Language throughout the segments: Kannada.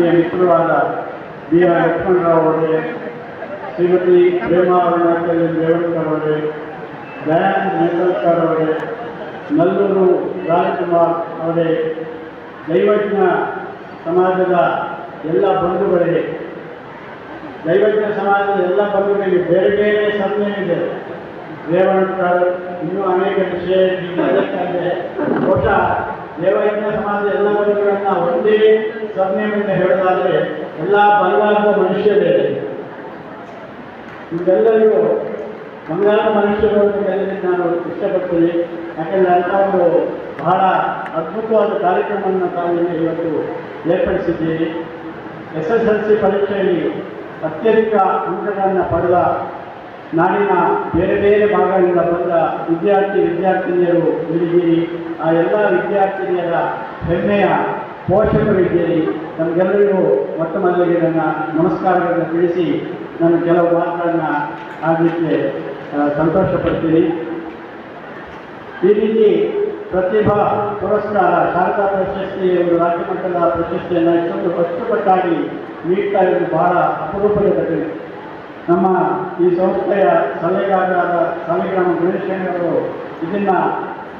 ಆತ್ಮೀಯ ಮಿತ್ರರಾದ ಬಿ ಆರ್ ಲಕ್ಷ್ಮಣರಾವ್ ಅವರೇ, ಶ್ರೀಮತಿ ಪ್ರೇಮಾ ಅರುಣಾಚಲ್ ರೇವಣ್ಕರ್ ಅವರೇ, ದಯಾನಂದ್ ನೇತಲ್ಕರ್ ಅವರೇ, ನಲ್ಲೂರು ರಾಜಕುಮಾರ್ ಅವರೇ, ದೈವಜ್ಞ ಸಮಾಜದ ಎಲ್ಲ ಬಂಧುಗಳಿಗೆ ದೈವಜ್ಞ ಸಮಾಜದ ಎಲ್ಲ ಬಂಧುಗಳಿಗೆ ಬೇರೆ ಬೇರೆ ಸರ್ನೇಮಿದೆ ರೇವಣ್ಕರ್ ಇನ್ನೂ ಅನೇಕ ವಿಷಯ ಬಹುಶಃ ದೇವಯಜ್ಞ ಸಮಾಜದ ಎಲ್ಲ ಮನುಷ್ಯರನ್ನ ಒಂದೇ ಸರ್ನೇಮಿಂದ ಹೇಳೋದಾದ್ರೆ ಎಲ್ಲ ಬಂಗಾರದ ಮನುಷ್ಯರೇ ಇವೆಲ್ಲರಿಗೂ ಬಂಗಾರದ ಮನುಷ್ಯರು ನಾನು ಇಷ್ಟಪಡ್ತೀನಿ. ಯಾಕೆಂದರೆ ಅಂತ ಒಂದು ಬಹಳ ಅದ್ಭುತವಾದ ಕಾರ್ಯಕ್ರಮವನ್ನು ತಾವು ಇವತ್ತು ಏರ್ಪಡಿಸಿದ್ದೀರಿ. ಎಸ್ ಎಸ್ ಎಲ್ ಸಿ ಪರೀಕ್ಷೆಯಲ್ಲಿ ಅತ್ಯಧಿಕ ಅಂಕಗಳನ್ನು ಪಡೆದ ನಾಡಿನ ಬೇರೆ ಬೇರೆ ಭಾಗಗಳಿಂದ ಬಂದ ವಿದ್ಯಾರ್ಥಿ ವಿದ್ಯಾರ್ಥಿನಿಯರು ಇಲ್ಲಿದ್ದೀರಿ. ಆ ಎಲ್ಲ ವಿದ್ಯಾರ್ಥಿನಿಯರ ಹೆಮ್ಮೆಯ ಪೋಷಕರಿದ್ದೀರಿ ನಮಗೆಲ್ಲರಿಗೂ ಮೊಟ್ಟ ಮೊದಲಿಗೆ ನನ್ನ ನಮಸ್ಕಾರಗಳನ್ನು ತಿಳಿಸಿ ನಾನು ಕೆಲವು ಮಾತುಗಳನ್ನು ಆಗಲಿಕ್ಕೆ ಸಂತೋಷಪಡ್ತೀನಿ. ಈ ರೀತಿ ಪ್ರತಿಭಾ ಪುರಸ್ಕಾರ ಶಾರದಾ ಪ್ರಶಸ್ತಿ ಒಂದು ರಾಜ್ಯ ಮಟ್ಟದ ಪ್ರಶಸ್ತಿಯನ್ನು ಇಷ್ಟೊಂದು ಕಷ್ಟಪಟ್ಟಾಗಿ ನೀಡ್ತಾ ಇರೋದು ಬಹಳ ಅಪರೂಪದ ಘಟನೆ ನಮ್ಮ ಈ ಸಂಸ್ಥೆಯ ಸಲಹೆಗಾರರಾದ ಸಾಲಿಗ್ರಾಮ ಗಣೇಶಣ್ಣವರು ಇದನ್ನು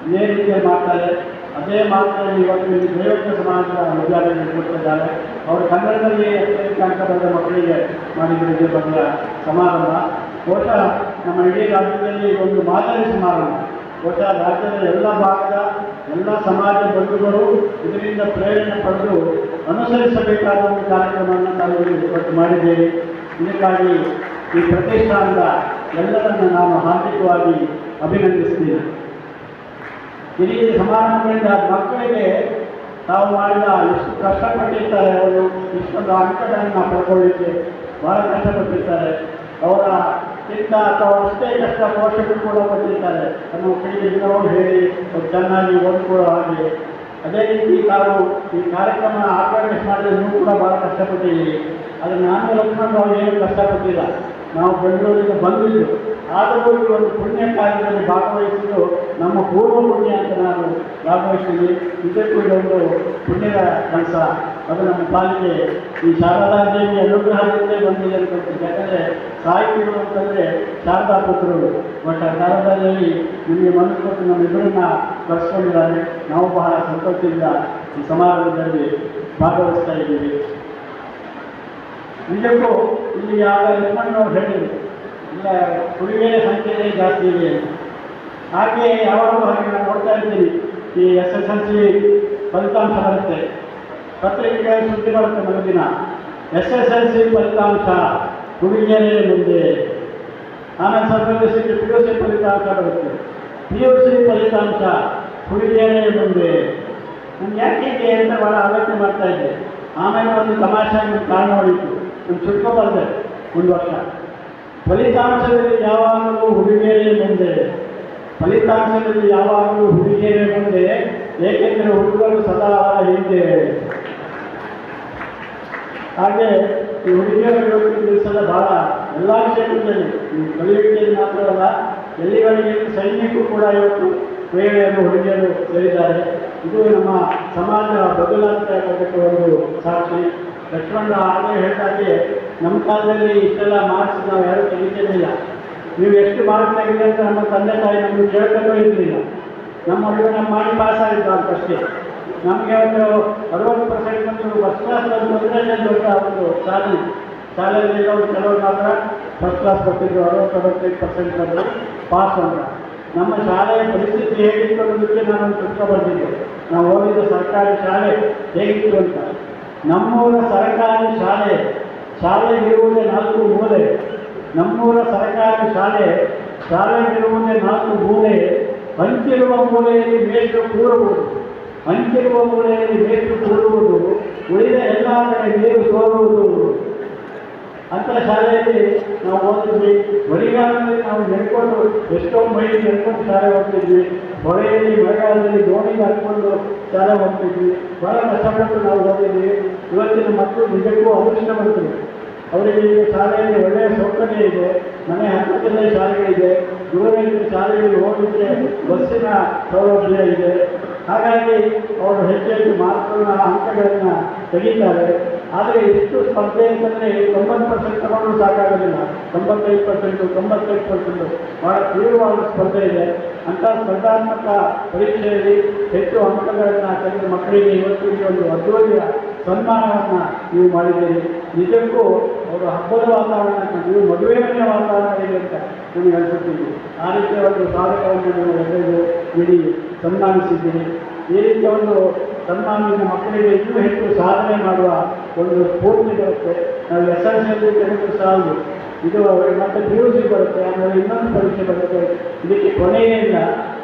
ಇದೇ ರೀತಿಯಲ್ಲಿ ಮಾಡ್ತಾರೆ. ಅದೇ ಮಾತಿನಲ್ಲಿ ಇವತ್ತು ದೈವಜ್ಞ ಸಮಾಜದ ವಿದ್ಯಾರ್ಥಿಗಳು ಕೊಡ್ತಿದ್ದಾರೆ ಅವರು ಕನ್ನಡದಲ್ಲಿ ಅತ್ಯಂತ ಅಂಕ ಮಕ್ಕಳಿಗೆ ಮಾಡಿದ ಬಗೆಯ ಸಮಾರಂಭ. ಬಹುಶಃ ನಮ್ಮ ಇಡೀ ರಾಜ್ಯದಲ್ಲಿ ಒಂದು ಮಾದರಿ ಸಮಾರಂಭ. ಬಹುಶಃ ರಾಜ್ಯದ ಎಲ್ಲ ಭಾಗದ ಎಲ್ಲ ಸಮಾಜ ಬಂಧುಗಳು ಇದರಿಂದ ಪ್ರೇರಣೆ ಪಡೆದು ಅನುಸರಿಸಬೇಕಾದ ಒಂದು ಕಾರ್ಯಕ್ರಮವನ್ನು ನಾವು ಇವತ್ತು ಮಾಡಿದ್ದೇವೆ ಇದಕ್ಕಾಗಿ ಈ ಪ್ರತಿಷ್ಠಾನದ ಎಲ್ಲರನ್ನು ನಾನು ಹಾರ್ದಿಕವಾಗಿ ಅಭಿನಂದಿಸ್ತೀನಿ. ಇಡೀ ಸಮಾರಂಭಗಳಿಂದ ಮಕ್ಕಳಿಗೆ ತಾವು ಮಾಡಿದ ಎಷ್ಟು ಕಷ್ಟಪಟ್ಟಿರ್ತಾರೆ ಅವರು, ಇಷ್ಟೊಂದು ಅಂಕಗಳನ್ನು ಪಡ್ಕೊಳ್ಳಿಕ್ಕೆ ಭಾಳ ಕಷ್ಟಪಟ್ಟಿರ್ತಾರೆ. ಅವರ ಚಿಂತ ಅಥವಾ ಅಷ್ಟೇ ಕಷ್ಟ ಪೋಷಕರು ಕೂಡ ಬಂದಿರ್ತಾರೆ ಕೈಯಲ್ಲಿ ಇನ್ನೂ ಹೇಳಿ ಚೆನ್ನಾಗಿ ಓದ್ಕೊಳ್ಳೋ ಹಾಗೆ. ಅದೇ ರೀತಿ ತಾವು ಈ ಕಾರ್ಯಕ್ರಮ ಆರ್ಗನೈಸ್ ಮಾಡಿದ್ರು ಕೂಡ ಭಾಳ ಕಷ್ಟಪಟ್ಟಿದ್ದೀರಿ. ಆದರೆ ನಾನು ಅವ್ರು ಏನು ಕಷ್ಟಪಟ್ಟಿಲ್ಲ. ನಾವು ಬೆಂಗಳೂರಿಗೆ ಬಂದಿದ್ದು ಆದರೂ ಒಂದು ಪುಣ್ಯ ಕಾರ್ಯದಲ್ಲಿ ಭಾಗವಹಿಸಿದ್ದು ನಮ್ಮ ಪೂರ್ವ ಪುಣ್ಯ ಅಂತ ನಾನು ಭಾಗವಹಿಸ್ತೀನಿ. ಇದಕ್ಕೂ ಇದೊಂದು ಪುಣ್ಯದ ಕೆಲಸ. ಅದು ನಮ್ಮ ಪಾಲಿಗೆ ಈ ಶಾರದಾ ದೇವಿ ಅನುಗ್ರಹದಿಂದಲೇ ಬಂದಿದೆ ಅಂತ ಯಾಕಂದರೆ ಸಾಹಿತಿಗಳು ಅಂತಂದರೆ ಶಾರದಾ ಪುತ್ರರು. ಬಟ್ ಆ ಶಾರದಾ ದೇವಿ ನಿಮಗೆ ಮನಸ್ಸು ಕೊಟ್ಟು ಎದುರನ್ನ ಕರೆಸ್ಕೊಂಡಿದ್ದಾರೆ. ನಾವು ಬಹಳ ಸಂತೋಷದಿಂದ ಈ ಸಮಾರಂಭದಲ್ಲಿ ಭಾಗವಹಿಸ್ತಾ ಇದ್ದೀವಿ. ನಿಜಕ್ಕೂ ಇಲ್ಲಿ ಯಾವ ಲಕ್ಷ್ಮಣ್ಣವ್ರು ಹೇಳಿದರು? ಇಲ್ಲ ಹುಡುಗಿಯರ ಸಂಖ್ಯೆಯೇ ಜಾಸ್ತಿ ಇದೆ ಅಂತ. ಹಾಗೆ ಯಾವಾಗಲೂ ಹಾಗೆ ನಾನು ನೋಡ್ತಾ ಇರ್ತೀನಿ. ಈ ಎಸ್ ಎಸ್ ಎಲ್ ಸಿ ಫಲಿತಾಂಶ ಬರುತ್ತೆ. ಪತ್ರಿಕೆಗಳ ಸುದ್ದಿ ಬರುತ್ತೆ ಮರುದಿನ. ಎಸ್ ಎಸ್ ಎಲ್ ಸಿ ಫಲಿತಾಂಶ ಹುಡುಗಿಯರೇ ಮುಂದೆ. ಆಮೇಲೆ ಸ್ವಲ್ಪ ಸಿಟಿ ಪಿ ಯು ಸಿ ಫಲಿತಾಂಶ ಬರುತ್ತೆ. ಪಿ ಯು ಸಿ ಫಲಿತಾಂಶ ಹುಡುಗಿಯರೇ ಮುಂದೆ. ನಾನು ಯಾಕೆ ಹೀಗೆ ಅಂತ ಭಾಳ ಆಲೋಚನೆ ಮಾಡ್ತಾ ಇದ್ದೆ. ಆಮೇಲೆ ಒಂದು ತಮಾಷೆ ಕಾರಣ ಹೊಡಿತು ಒಂದು ಚುಟ್ಕ ಬರದೆ ಒಂದು ವರ್ಷ ಫಲಿತಾಂಶದಲ್ಲಿ ಯಾವಾಗಲೂ ಹುಡುಗಿಯರೇ ಮುಂದೆ ಫಲಿತಾಂಶದಲ್ಲಿ ಯಾವಾಗಲೂ ಹುಡುಗಿಯರೇ ಮುಂದೆ ಏಕೆಂದರೆ ಹುಡುಗರು ಸದಾ ಹಿಂದೆ. ಹಾಗೆ ಈ ಹುಡುಗಿಯರು ಭಾಳ ಬಹಳ ಎಲ್ಲ ಕ್ಷೇತ್ರದಲ್ಲಿ ಈ ಕಲಿಯುವಿಕೆಯಲ್ಲಿ ಮಾತ್ರವಲ್ಲ ಎಲ್ಲಿವರೆಗೆ ಸೈನ್ಯಕ್ಕೂ ಕೂಡ ಇವತ್ತು ಮಹಿಳೆಯರು ಹುಡುಗಿಯರು ಸೇರಿದ್ದಾರೆ. ಇದು ನಮ್ಮ ಸಮಾಜ ಬದಲಾಗ್ತಾ ಇರತಕ್ಕ ಒಂದು ಸಾಕ್ಷಿ. ಲಕ್ಷ್ಮಣ ಆಗಲೇ ಹೇಳ್ತಾರೆ ನಮ್ಮ ಕಾಲದಲ್ಲಿ ಇಷ್ಟೆಲ್ಲ ಮಾರ್ಕ್ಸ್ ನಾವು ಯಾರೂ ತೆಗಿತಿರಲಿಲ್ಲ ನೀವು ಎಷ್ಟು ಮಾರ್ಕ್ಸ್ ತೆಗಿದೆ ಅಂತ ನಮ್ಮ ತಂದೆ ತಾಯಿ ನಮಗೆ ಕೇಳ್ಕೊಂಡು ಇರಲಿಲ್ಲ. ನಮ್ಮ ಮಗಳು ನಮ್ಮ ಮಾಡಿ ಪಾಸ್ ಆಗಿದ್ದ ಅಂತಷ್ಟೇ ನಮಗೆ ಒಂದು ಅರವತ್ತು ಪರ್ಸೆಂಟ್ ಬಂದು ಫಸ್ಟ್ ಕ್ಲಾಸ್ ಬಂದರೆ ದೊಡ್ಡ ಒಂದು ಸಾಧನೆ ಶಾಲೆಯಲ್ಲಿ ಒಂದು ಕೆಲವರು ಮಾತ್ರ ಫಸ್ಟ್ ಕ್ಲಾಸ್ ಬರ್ತಿದ್ರು ಅರವತ್ತು ಪರ್ಸೆಂಟ್ ಬಂದರು ಪಾಸ್ ಅಂತ. ನಮ್ಮ ಶಾಲೆಯ ಪರಿಸ್ಥಿತಿ ಹೇಗಿತ್ತು ಅನ್ನೋದಕ್ಕೆ ನಾನೊಂದು ಪುಸ್ತಕ ಬರೆದಿದ್ದೆ. ನಾವು ಓದಿದ ಸರ್ಕಾರಿ ಶಾಲೆ ಹೇಗಿತ್ತು ಅಂತ. ನಮ್ಮೂರ ಸರ್ಕಾರಿ ಶಾಲೆ, ಶಾಲೆಗಿರುವುದೇ ನಾಲ್ಕು ಮೂಲೆ. ನಮ್ಮೂರ ಸರ್ಕಾರಿ ಶಾಲೆ, ಶಾಲೆಗಿರುವುದೇ ನಾಲ್ಕು ಮೂಲೆ. ಹಂಚಿರುವ ಮೂಲೆಯಲ್ಲಿ ಮೇಷು ಕೂರುವುದು. ಹಂಚಿರುವ ಮೂಲೆಯಲ್ಲಿ ಮೇಷು ಕೂರುವುದು. ಉಳಿದ ಎಲ್ಲ ಕಡೆ ನೀರು ಸೋರುವುದು. ಅಂಥ ಶಾಲೆಯಲ್ಲಿ ನಾವು ಓದಿದ್ವಿ. ಮಳೆಗಾಲದಲ್ಲಿ ನಾವು ನೆಡ್ಕೊಂಡು ಎಷ್ಟೋ ಮೈಲಿ ನೆಡ್ಕೊಂಡು ಶಾಲೆ ಹೋಗ್ತಿದ್ವಿ. ಹೊಳೆಯಲ್ಲಿ, ಮಳೆಗಾಲದಲ್ಲಿ ದೋಣಿಗೆ ಹಾಕ್ಕೊಂಡು ಶಾಲೆ ಹೋಗ್ತಿದ್ವಿ ಭಾಳ ಕಷ್ಟಪಟ್ಟು ನಾವು ಓದಿದ್ವಿ. ಇವತ್ತಿನ ಮಕ್ಕಳು ನಿಜಕ್ಕೂ ಮಾಡ್ತೀವಿ ಅವರಿಗೆ ಈಗ ಶಾಲೆಯಲ್ಲಿ ಒಳ್ಳೆಯ ಸೌಕರ್ಯ ಇದೆ. ಮನೆ ಹತ್ತಿರದಲ್ಲೇ ಶಾಲೆಗಳಿದೆ ದೂರದಲ್ಲಿ ಶಾಲೆಗಳಿಗೆ ಹೋಗಲಿಕ್ಕೆ ಬಸ್ಸಿನ ಸೌಲಭ್ಯ ಇದೆ. ಹಾಗಾಗಿ ಅವರು ಹೆಚ್ಚು ಹೆಚ್ಚು ಮಾರ್ಕ್ಗಳನ್ನ ಅಂಕಗಳನ್ನು ತೆಗಿತಾರೆ. ಆದರೆ ಎಷ್ಟು ಸ್ಪರ್ಧೆ ಅಂತಂದರೆ ತೊಂಬತ್ತು ಪರ್ಸೆಂಟ್ ತಗೊಂಡು ಸಾಕಾಗೋದಿಲ್ಲ. ತೊಂಬತ್ತೈದು ಪರ್ಸೆಂಟು ತೊಂಬತ್ತೈದು ಪರ್ಸೆಂಟು ಭಾಳ ತೀವ್ರವಾದ ಸ್ಪರ್ಧೆ ಇದೆ. ಅಂಥ ಸ್ಪರ್ಧಾತ್ಮಕ ಪರೀಕ್ಷೆಯಲ್ಲಿ ಹೆಚ್ಚು ಅಂಕಗಳನ್ನು ತೆಗೆದ ಮಕ್ಕಳಿಗೆ ಇವತ್ತು ಈ ಒಂದು ಅದ್ದೂರಿಯ ಸನ್ಮಾನವನ್ನು ನೀವು ಮಾಡಿದ್ದೀರಿ. ನಿಜಕ್ಕೂ ಅವರು ಹಬ್ಬದ ವಾತಾವರಣ ನೀವು ಮದುವೆ ಮನೆಯ ವಾತಾವರಣ ಇದೆ ಅಂತ ನನಗೆ ಅನಿಸುತ್ತೀವಿ ಆ ರೀತಿಯ ಒಂದು ಸಾಧಕವನ್ನು ನೀವು ಎಲ್ಲರಿಗೂ ನೀಡಿ ಸನ್ಮಾನಿಸಿದ್ದೀರಿ. ಈ ರೀತಿಯ ಒಂದು ಸನ್ಮಾನದಿಂದ ಮಕ್ಕಳಿಗೆ ಇನ್ನೂ ಹೆಚ್ಚು ಸಾಧನೆ ಮಾಡುವ ಒಂದು ಸ್ಫೂರ್ತಿ ಬರುತ್ತೆ. ನಾವು ಎಸ್ ಎಲ್ ಸಿ ತೆಗೆದು ಸಾಲದು ಇದು ಮತ್ತೆ ಪಿ ಯು ಸಿ ಬರುತ್ತೆ, ಆಮೇಲೆ ಇನ್ನೊಂದು ಪರೀಕ್ಷೆ ಬರುತ್ತೆ. ಇದಕ್ಕೆ ಕೊನೆಯೇ ಇಲ್ಲ.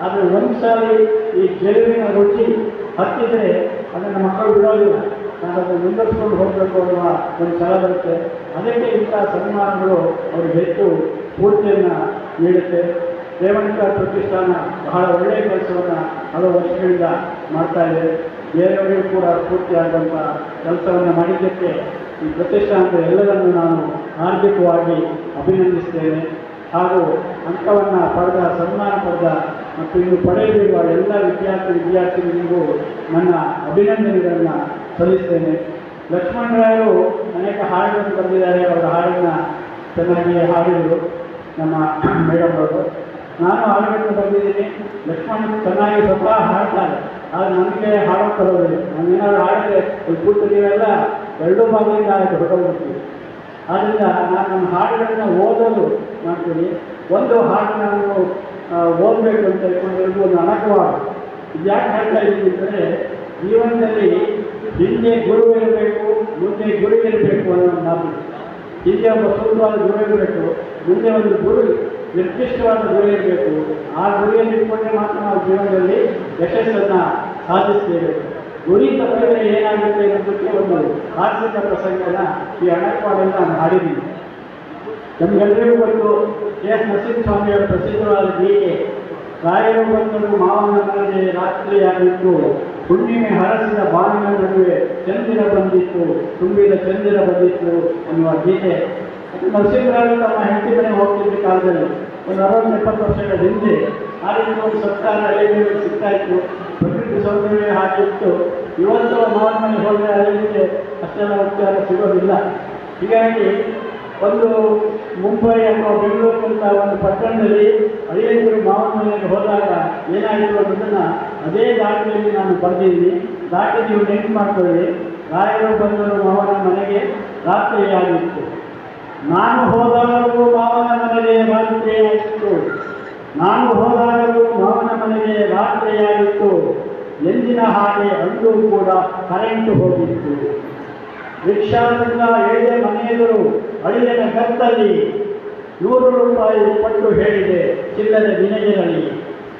ಆದರೆ ಒಂದು ಸಾರಿ ಈ ಗೆಲುವಿನ ರುಚಿ ಹತ್ತಿದರೆ ಅದನ್ನು ಮಕ್ಕಳು ಬಿಡೋದಿಲ್ಲ. ನಾನು ಅದನ್ನು ಮುಂದುವರಿಸ್ಕೊಂಡು ಹೋಗಬೇಕು ಅನ್ನುವ ಒಂದು ಛಲ ಬರುತ್ತೆ. ಅದಕ್ಕೆ ಇಂಥ ಸನ್ಮಾನಗಳು ಅವರಿಗೆ ಹೆಚ್ಚು ಸ್ಫೂರ್ತಿಯನ್ನು ನೀಡುತ್ತೆ. ರೇವಣಿಕ ಪ್ರತಿಷ್ಠಾನ ಬಹಳ ಒಳ್ಳೆಯ ಕೆಲಸವನ್ನು ಹಲವು ವರ್ಷಗಳಿಂದ ಮಾಡ್ತಾ ಇದೆ. ಬೇರೆಯವರಿಗೂ ಕೂಡ ಸ್ಫೂರ್ತಿಯಾದಂಥ ಕೆಲಸವನ್ನು ಮಾಡಿದ್ದಕ್ಕೆ ಈ ಪ್ರತಿಷ್ಠಾನದ ಎಲ್ಲರನ್ನು ನಾನು ಹಾರ್ದಿಕವಾಗಿ ಅಭಿನಂದಿಸ್ತೇನೆ. ಹಾಗೂ ಅಂಕವನ್ನು ಪಡೆದ ಸನ್ಮಾನ ಪಡೆದ ಮತ್ತು ಇನ್ನು ಪಡೆಯಲಿರುವ ಎಲ್ಲ ವಿದ್ಯಾರ್ಥಿ ವಿದ್ಯಾರ್ಥಿಗಳಿಗೂ ನನ್ನ ಅಭಿನಂದನೆಗಳನ್ನು ಸಲ್ಲಿಸ್ತೇನೆ ಲಕ್ಷ್ಮಣರಾಯರು ಅನೇಕ ಹಾಡುಗಳನ್ನು ಬಂದಿದ್ದಾರೆ ಅವರ ಹಾಡನ್ನು ಚೆನ್ನಾಗಿ ಹಾಡಿದರು ನಮ್ಮ ಮೇಡಮ್ ಅವರು. ನಾನು ಹಾಡುಗಳನ್ನು ಬಂದಿದ್ದೀನಿ ಲಕ್ಷ್ಮಣ್ ಚೆನ್ನಾಗಿ ಸ್ವಲ್ಪ ಹಾಡ್ತಾರೆ. ಆದರೆ ನನಗೆ ಹಾಡೋಕ್ಕೆ ಬರೋದಿಲ್ಲ ನಾನು ಏನಾದ್ರು ಹಾಡಿದ್ರೆ ಕೂತು ನೀವೆಲ್ಲ ಎರಡೂ ಭಾಗದಿಂದ ಹೊರಟೋಗ್ಬಿಡ್ತೀವಿ. ಆದ್ದರಿಂದ ನಾನು ನನ್ನ ಹಾಡುಗಳನ್ನು ಓದಲು ಮಾಡ್ತೀನಿ. ಒಂದು ಹಾಡು ನಾನು ಓದಬೇಕು ಅಂತ ಹೇಳ್ಕೊಂಡಿರೋದು ಒಂದು ಅಣಕವಾದ ಇದು ಯಾಕೆ ಹೇಳ್ತಾ ಇದ್ದೀನಿ ಅಂದರೆ, ಜೀವನದಲ್ಲಿ ಹಿಂದೆ ಗುರು ಇರಬೇಕು, ಮುಂದೆ ಗುರು ಇರಬೇಕು ಅನ್ನೋ ಮಾತು. ಹಿಂದೆ ಒಬ್ಬ ಸುಲಭವಾದ ಗುರು ಇರಬೇಕು, ಮುಂದೆ ಒಂದು ಗುರು ನಿರ್ದಿಷ್ಟವಾದ ಗುರಿ ಇರಬೇಕು. ಆ ಗುರಿಯಲ್ಲಿ ಇಟ್ಕೊಂಡ್ರೆ ಮಾತ್ರ ನಾವು ಜೀವನದಲ್ಲಿ ಯಶಸ್ಸನ್ನು ಸಾಧಿಸ್ತೇವೆ. ಗುರಿ ತಪ್ಪಿದ್ರೆ ಏನಾಗುತ್ತೆ ಅನ್ನೋದಕ್ಕೆ ಒಂದು ಆರ್ಥಿಕ ಪ್ರಸಂಗನ ಈ ಅಣಕವಾಡಲ್ಲಿ ನಾನು ಹಾಡಿದ್ದೀನಿ. ನಮಗೆಲ್ಲರಿಗೂ ಗೊತ್ತು, ಕೆ ಎಸ್ ನರಸಿಂಹಸ್ವಾಮಿಯವರ ಪ್ರಸಿದ್ಧವಾದ ಗೀತೆ, ರಾಯರು ಬಂದರು ಮಾವನ ರಾತ್ರಿಯಾಗಿತ್ತು. ಹುಣ್ಣಿಮೆ ಹರಸಿದ ಬಾವಿನ ನಡುವೆ ಚಂದಿರ ಬಂದಿತ್ತು, ತುಂಬಿದ ಚಂದಿರ ಬಂದಿತ್ತು ಅನ್ನುವ ಗೀತೆ. ನರಸಿಂಹರಾಜ ತಮ್ಮ ಹೆಂಡತಿ ಮನೆಗೆ ಹೋಗ್ತಿದ್ದ ಕಾಲದಲ್ಲಿ ಒಂದು ಅರವತ್ತು ಎಪ್ಪತ್ತು ವರ್ಷಗಳ ಹಿಂದೆ ಆ ರೀತಿ ಒಂದು ಸರ್ಕಾರ ಹಳ್ಳಿಗಳಿಗೆ ಸಿಗ್ತಾ ಇತ್ತು ಪ್ರಕೃತಿ ಸೌಂದರ್ಯ ಹಾಕಿತ್ತು ಇವತ್ತು ಮಾವನ ಮನೆಗೆ ಹೋದರೆ ಅಲ್ಲಿಗೆ ಅಷ್ಟೆಲ್ಲ ಉಪಚಾರ ಸಿಗೋದಿಲ್ಲ. ಹೀಗಾಗಿ ಒಂದು ಮುಂಬೈ ಅಥವಾ ಬೆಂಗಳೂರಿನಂತಹ ಒಂದು ಪಟ್ಟಣದಲ್ಲಿ ಮಾವನ ಮನೆಗೆ ಹೋದಾಗ ಏನಾಯಿತು ಅನ್ನೋದನ್ನು ಅದೇ ದಾಖಲೆಯಲ್ಲಿ ನಾನು ಬರೆದಿದ್ದೀನಿ ದಾಖಲೆ ನೀವು ನೆನ್ಪು ಮಾಡ್ಕೊಳ್ಳಿ. ರಾಯರು ಬಂದರು ಮಾವನ ಮನೆಗೆ ರಾತ್ರಿಯಾಗಿತ್ತು ನಾನು ಹೋದಾಗಲೂ ಮಾವನ ಮನೆಗೆ ರಾತ್ರಿಯಾಗಿತ್ತು ನಾನು ಹೋದಾಗಲೂ ಮಾವನ ಮನೆಗೆ ರಾತ್ರಿಯಾಗಿತ್ತು ಎಂದಿನ ಹಾಗೆ ಅಂದು ಕೂಡ ಕರೆಂಟು ಹೋಗಿತ್ತು. ರಿಕ್ಷಾದಿಂದ ಎಳೆದ ಮನೆಯೆದುರು ಅಳಿಯನ ಕತ್ತಲ್ಲಿ ನೂರು ರೂಪಾಯಿ ಪಟ್ಟು ಹೇಳಿದೆ, ಚಿಲ್ಲರೆ ನಿನಗಿರಲಿ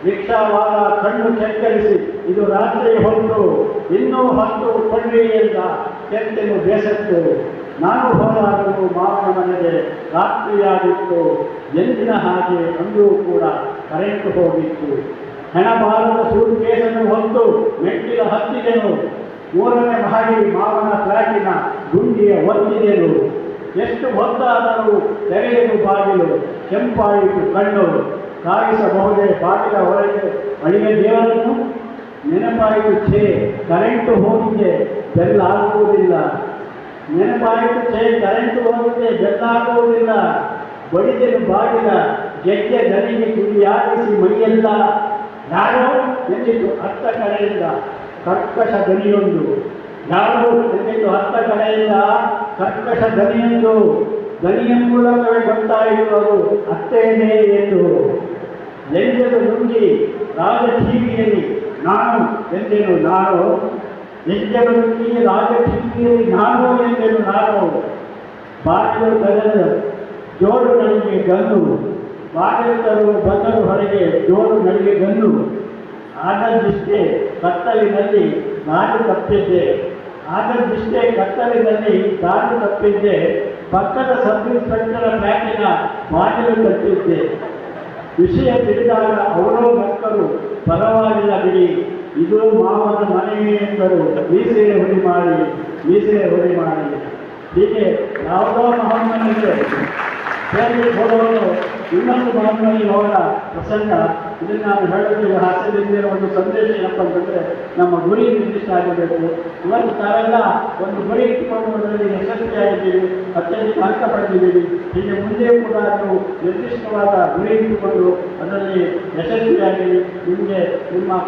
ರಿಕ್ಷಾವಾಲ ಕಣ್ಣು ಚಕ್ಕರಿಸಿ ಇದು ರಾತ್ರಿ ಹೊತ್ತು ಇನ್ನೂ ಹತ್ತು ಕೊಳ್ಳಿ ಎಂದ ಕೆತ್ತನು ಬೇಸತ್ತು. ನಾನು ಹೋದಾಗಲೂ ಮಾವನ ಮನೆಗೆ ರಾತ್ರಿಯಾಗಿತ್ತು, ಎಂದಿನ ಹಾಗೆ ಅಂದೂ ಕೂಡ ಕರೆಂಟ್ ಹೋಗಿತ್ತು. ಹೆಣಬಾರದ ಸೂಟ್ಕೇಸನ್ನು ಹೊತ್ತು ಮೆಟ್ಟಿಲ ಹತ್ತಿದೆನು. ಮೂರನೇ ಬಾರಿ ಮಾವನ ಫ್ಲಾಟಿನ ಗುಂಡಿಯ ಒತ್ತಿದೆನು. ಎಷ್ಟು ಹೊತ್ತಾದರೂ ತೆರೆಯಲು ಬಾಗಿಲು, ಕೆಂಪಾಯಿತು ಕಣ್ಣು ಕಾಯಿಸಬಹುದೇ ಬಾಗಿಲ ಹೊರಗೆ ಅಳಿಯ ದೇವರನ್ನು? ನೆನಪಾಯಿತು ಛೇ, ಕರೆಂಟು ಹೋಗಿದೆ ಬೆಲ್ಲ ಆಗುವುದಿಲ್ಲ ನೆನಪಾಯಿತು ಛೇ, ಕರೆಂಟು ಹೋಗಿದೆ ಬೆಲ್ಲ ಆಗುವುದಿಲ್ಲ ಬಡಿದೆನು ಬಾಗಿಲ, ಗೆಜ್ಜೆ ದನಿಗೆ ಗುರಿಯಾಗಿಸಿ ಮೈಯೆಲ್ಲ. ಯಾರೋ? ಎಂದಿತು ಹತ್ತ ಕಡೆಯಿಂದ ಕರ್ಕಶ ದನಿಯೊಂದು ಯಾರೋ? ಎಂದಿತು ಹತ್ತ ಕಡೆಯಿಂದ ಕರ್ಕಶ ದನಿಯೊಂದು ಧ್ವನಿಯ ಮೂಲಕವೇ ಬರ್ತಾ ಅದು ಅತ್ತೇನೆ ಎಂದು. ಎಂಜಲು ನುಂಗಿ ರಾಜ ಟಿವಿಯಲ್ಲಿ ನಾನು ಎಂದೆನು ನಾನು? ಎಂಜಲು ನುಂಗಿ ರಾಜ ಟಿವಿಯಲ್ಲಿ ನಾನು ಎಂದೇನು ನಾನು? ಬಾಗಿಲು ತೆರೆದ ಜೋರು ನಡಿಗೆ ಗಂದು ಬಾಗಿಲು ತರುವ ಬಂದರು ಹೊರಗೆ ಜೋರು ನಡಿಗೆ ಗಂದು ಆನಂದಿಸಿದೆ ಕತ್ತಲಿನಲ್ಲಿ ನಾನು ತಪ್ಪಿದ್ದೆ ಆಗದಿಷ್ಟೇ ಕತ್ತಲಿನಲ್ಲಿ ದಾರಿ ತಪ್ಪಿದ್ದೆ ಪಕ್ಕದ ಸಬ್ ಇನ್ಸ್ಪೆಕ್ಟರ್ ಬ್ಯಾಂಕಿನ ಬಾಗಿಲು ತಟ್ಟಿದ್ದೆ ವಿಷಯ ತಿಳಿದಾಗ ಅವರೋ ಮಕ್ಕಳು ಪರವಾಗಿಲ್ಲ ಬಿಡಿ, ಇದು ಮಾವನ ಮನೆಯೇ ಎಂದರು. ಮೀಸೆಯ ಹುಡಿ ಮಾಡಿ ಮೀಸೆಯ ಹುಡಿ ಮಾಡಿ. ಹೀಗೆ ಯಾವುದೋ ಮಹಾತ್ಮನಿಗೆ ಹೋದವರು ಇನ್ನೊಂದು ಮಹಾತ್ಮನಿ ಅವರ ಪ್ರಸಂಗ ಇದನ್ನು ನಾವು ಹೇಳೋದು ಹಾಸ್ಯದಿಂದ ಒಂದು ಸಂದೇಶ ಏನಪ್ಪ ಅಂತಂದರೆ, ನಮ್ಮ ಗುರಿ ನಿರ್ದಿಷ್ಟ ಆಗಿರಬೇಕು. ಇವತ್ತು ತಾವೆಲ್ಲ ಒಂದು ಗುರಿ ಇಟ್ಟುಕೊಂಡು ಅದರಲ್ಲಿ ಯಶಸ್ವಿಯಾಗಿದ್ದೀವಿ ಅತ್ಯಂತ ಅಂಕ ಪಡೆದಿದ್ದೀವಿ. ಹೀಗೆ ಮುಂದೆ ಕೂಡ ನಾವು ನಿರ್ದಿಷ್ಟವಾದ ಗುರಿ ಇಟ್ಟುಕೊಂಡು ಅದರಲ್ಲಿ ಯಶಸ್ವಿಯಾಗಿ ನಿಮಗೆ ನಿಮ್ಮ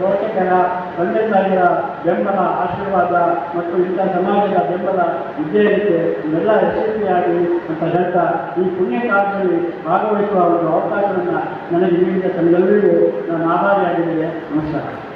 ಪೋಷಕರ ತಂದೆ ತಾಯಿಯ ಬೆಂಬಲ, ಆಶೀರ್ವಾದ ಮತ್ತು ಇಂಥ ಸಮಾಜದ ಬೆಂಬಲ ಇದ್ದೇ ಇರುತ್ತೆ. ಇವೆಲ್ಲ ಯಶಸ್ವಿಯಾಗಿ ಅಂತ ಹೇಳ್ತಾ ಈ ಪುಣ್ಯ ಕಾಲದಲ್ಲಿ ಭಾಗವಹಿಸುವ ಒಂದು ಅವಕಾಶವನ್ನು ನನಗೆ ನೀಡಿದ ತಮ್ಮೆಲ್ಲರಿಗೂ ನಾನು ಆಭಾರಿಯಾಗಿದ್ದೇನೆ ನಮಸ್ಕಾರ.